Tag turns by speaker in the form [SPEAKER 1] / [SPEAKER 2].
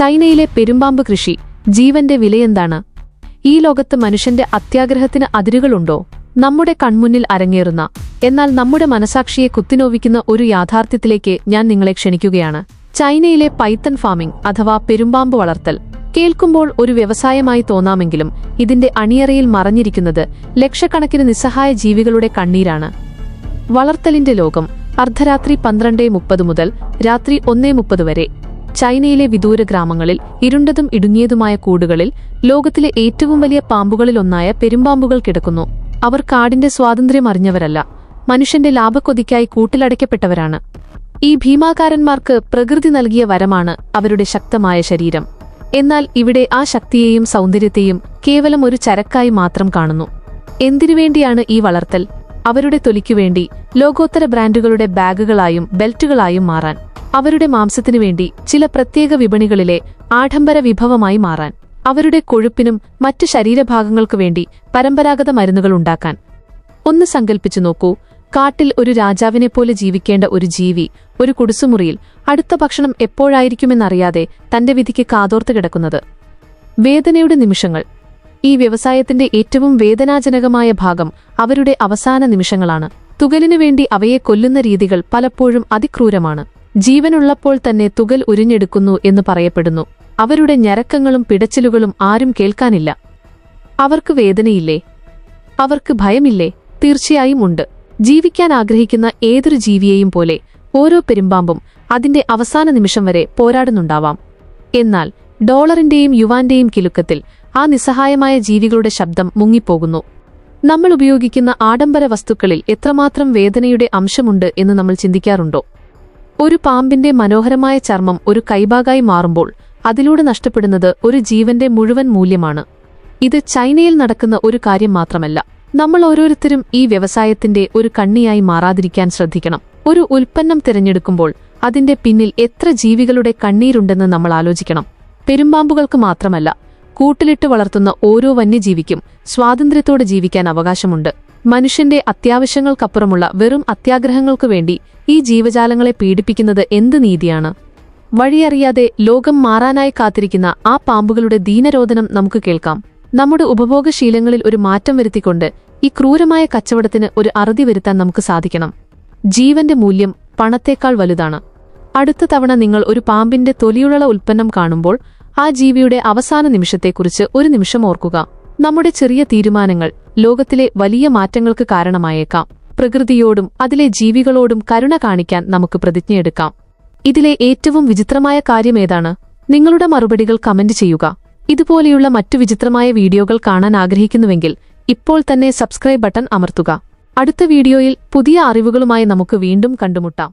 [SPEAKER 1] ചൈനയിലെ പെരുമ്പാമ്പ് കൃഷി ജീവന്റെ വിലയെന്താണ്? ഈ ലോകത്ത് മനുഷ്യന്റെ അത്യാഗ്രഹത്തിന് അതിരുകളുണ്ടോ? നമ്മുടെ കൺമുന്നിൽ അരങ്ങേറുന്ന എന്നാൽ നമ്മുടെ മനസാക്ഷിയെ കുത്തിനോവിക്കുന്ന ഒരു യാഥാർത്ഥ്യത്തിലേക്ക് ഞാൻ നിങ്ങളെ ക്ഷണിക്കുകയാണ്. ചൈനയിലെ പൈത്തൺ ഫാമിംഗ് അഥവാ പെരുമ്പാമ്പ് വളർത്തൽ കേൾക്കുമ്പോൾ ഒരു വ്യവസായമായി തോന്നാമെങ്കിലും ഇതിന്റെ അണിയറയിൽ മറഞ്ഞിരിക്കുന്നത് ലക്ഷക്കണക്കിന് നിസ്സഹായ ജീവികളുടെ കണ്ണീരാണ്. വളർത്തലിന്റെ ലോകം അർദ്ധരാത്രി പന്ത്രണ്ട് മുപ്പത് മുതൽ രാത്രി ഒന്നേ മുപ്പത് വരെ ചൈനയിലെ വിദൂര ഗ്രാമങ്ങളിൽ ഇരുണ്ടതും ഇടുങ്ങിയതുമായ കൂടുകളിൽ ലോകത്തിലെ ഏറ്റവും വലിയ പാമ്പുകളിലൊന്നായ പെരുമ്പാമ്പുകൾ കിടക്കുന്നു. അവർ കാടിന്റെ സ്വാതന്ത്ര്യം അറിഞ്ഞവരല്ല മനുഷ്യന്റെ ലാഭക്കൊതിക്കായി കൂട്ടിലടയ്ക്കപ്പെട്ടവരാണ്. ഈ ഭീമാകാരന്മാർക്ക് പ്രകൃതി നൽകിയ വരമാണ് അവരുടെ ശക്തമായ ശരീരം. എന്നാൽ ഇവിടെ ആ ശക്തിയെയും സൗന്ദര്യത്തെയും കേവലം ഒരു ചരക്കായി മാത്രം കാണുന്നു. എന്തിനുവേണ്ടിയാണ് ഈ വളർത്തൽ? അവരുടെ തൊലിക്കുവേണ്ടി ലോകോത്തര ബ്രാൻഡുകളുടെ ബാഗുകളായും ബെൽറ്റുകളായും മാറാൻ. അവരുടെ മാംസത്തിനു വേണ്ടി ചില പ്രത്യേക വിപണികളിലെ ആഡംബര വിഭവമായി മാറാൻ അവരുടെ കൊഴുപ്പിനും മറ്റ് ശരീരഭാഗങ്ങൾക്കു വേണ്ടി പരമ്പരാഗത മരുന്നുകൾ ഉണ്ടാക്കാൻ. ഒന്ന് സങ്കൽപ്പിച്ചു നോക്കൂ. കാട്ടിൽ ഒരു രാജാവിനെപ്പോലെ ജീവിക്കേണ്ട ഒരു ജീവി ഒരു കുടിസുമുറിയിൽ അടുത്ത ഭക്ഷണം എപ്പോഴായിരിക്കുമെന്നറിയാതെ തന്റെ വിധിക്ക് കാതോർത്ത് കിടക്കുന്നത്. വേദനയുടെ നിമിഷങ്ങൾ. ഈ വ്യവസായത്തിന്റെ ഏറ്റവും വേദനാജനകമായ ഭാഗം അവരുടെ അവസാന നിമിഷങ്ങളാണ്. തുകലിനു വേണ്ടി അവയെ കൊല്ലുന്ന രീതികൾ പലപ്പോഴും അതിക്രൂരമാണ്. ജീവനുള്ളപ്പോൾ തന്നെ തുകൽ ഉരിഞ്ഞെടുക്കുന്നു എന്ന് പറയപ്പെടുന്നു. അവരുടെ ഞരക്കങ്ങളും പിടച്ചിലുകളും ആരും കേൾക്കാനില്ല. അവർക്ക് വേദനയില്ലേ? അവർക്ക് ഭയമില്ലേ? തീർച്ചയായും ഉണ്ട്. ജീവിക്കാൻ ആഗ്രഹിക്കുന്ന ഏതൊരു ജീവിയെയും പോലെ ഓരോ പെരുമ്പാമ്പും അതിന്റെ അവസാന നിമിഷം വരെ പോരാടുന്നുണ്ടാവാം. എന്നാൽ ഡോളറിന്റെയും യുവാന്റെയും കിലുക്കത്തിൽ ആ നിസ്സഹായമായ ജീവികളുടെ ശബ്ദം മുങ്ങിപ്പോകുന്നു. നമ്മൾ ഉപയോഗിക്കുന്ന ആഡംബര വസ്തുക്കളിൽ എത്രമാത്രം വേദനയുടെ അംശമുണ്ട് എന്ന് നമ്മൾ ചിന്തിക്കാറുണ്ടോ? ഒരു പാമ്പിന്റെ മനോഹരമായ ചർമ്മം ഒരു കൈബാഗായി മാറുമ്പോൾ അതിലൂടെ നഷ്ടപ്പെടുന്നത് ഒരു ജീവന്റെ മുഴുവൻ മൂല്യമാണ്. ഇത് ചൈനയിൽ നടക്കുന്ന ഒരു കാര്യം മാത്രമല്ല. നമ്മൾ ഓരോരുത്തരും ഈ വ്യവസായത്തിന്റെ ഒരു കണ്ണിയായി മാറാതിരിക്കാൻ ശ്രദ്ധിക്കണം. ഒരു ഉൽപ്പന്നം തിരഞ്ഞെടുക്കുമ്പോൾ അതിന്റെ പിന്നിൽ എത്ര ജീവികളുടെ കണ്ണീരുണ്ടെന്ന് നമ്മൾ ആലോചിക്കണം. പെരുമ്പാമ്പുകൾക്ക് മാത്രമല്ല കൂട്ടിലിട്ട് വളർത്തുന്ന ഓരോ വന്യജീവിക്കും സ്വാതന്ത്ര്യത്തോടെ ജീവിക്കാൻ അവകാശമുണ്ട്. മനുഷ്യന്റെ അത്യാവശ്യങ്ങൾക്കപ്പുറമുള്ള വെറും അത്യാഗ്രഹങ്ങൾക്കു വേണ്ടി ഈ ജീവജാലങ്ങളെ പീഡിപ്പിക്കുന്നത് എന്ത് നീതിയാണ്? വഴിയറിയാതെ ലോകം മാറാനായി കാത്തിരിക്കുന്ന ആ പാമ്പുകളുടെ ദീനരോധനം നമുക്ക് കേൾക്കാം. നമ്മുടെ ഉപഭോഗശീലങ്ങളിൽ ഒരു മാറ്റം വരുത്തിക്കൊണ്ട് ഈ ക്രൂരമായ കച്ചവടത്തിന് ഒരു അറുതി വരുത്താൻ നമുക്ക് സാധിക്കണം. ജീവന്റെ മൂല്യം പണത്തേക്കാൾ വലുതാണ്. അടുത്ത തവണ നിങ്ങൾ ഒരു പാമ്പിന്റെ തൊലിയുള്ള ഉൽപ്പന്നം കാണുമ്പോൾ ആ ജീവിയുടെ അവസാന നിമിഷത്തെക്കുറിച്ച് ഒരു നിമിഷം ഓർക്കുക. നമ്മുടെ ചെറിയ തീരുമാനങ്ങൾ ലോകത്തിലെ വലിയ മാറ്റങ്ങൾക്ക് കാരണമായേക്കാം. പ്രകൃതിയോടും അതിലെ ജീവികളോടും കരുണ കാണിക്കാൻ നമുക്ക് പ്രതിജ്ഞയെടുക്കാം ഇതിലെ ഏറ്റവും വിചിത്രമായ കാര്യമേതാണ് നിങ്ങളുടെ മറുപടികൾ കമന്റ് ചെയ്യുക. ഇതുപോലെയുള്ള മറ്റു വിചിത്രമായ വീഡിയോകൾ കാണാൻ ആഗ്രഹിക്കുന്നുവെങ്കിൽ ഇപ്പോൾ തന്നെ സബ്സ്ക്രൈബ് ബട്ടൺ അമർത്തുക. അടുത്ത വീഡിയോയിൽ പുതിയ അറിവുകളുമായി നമുക്ക് വീണ്ടും കണ്ടുമുട്ടാം.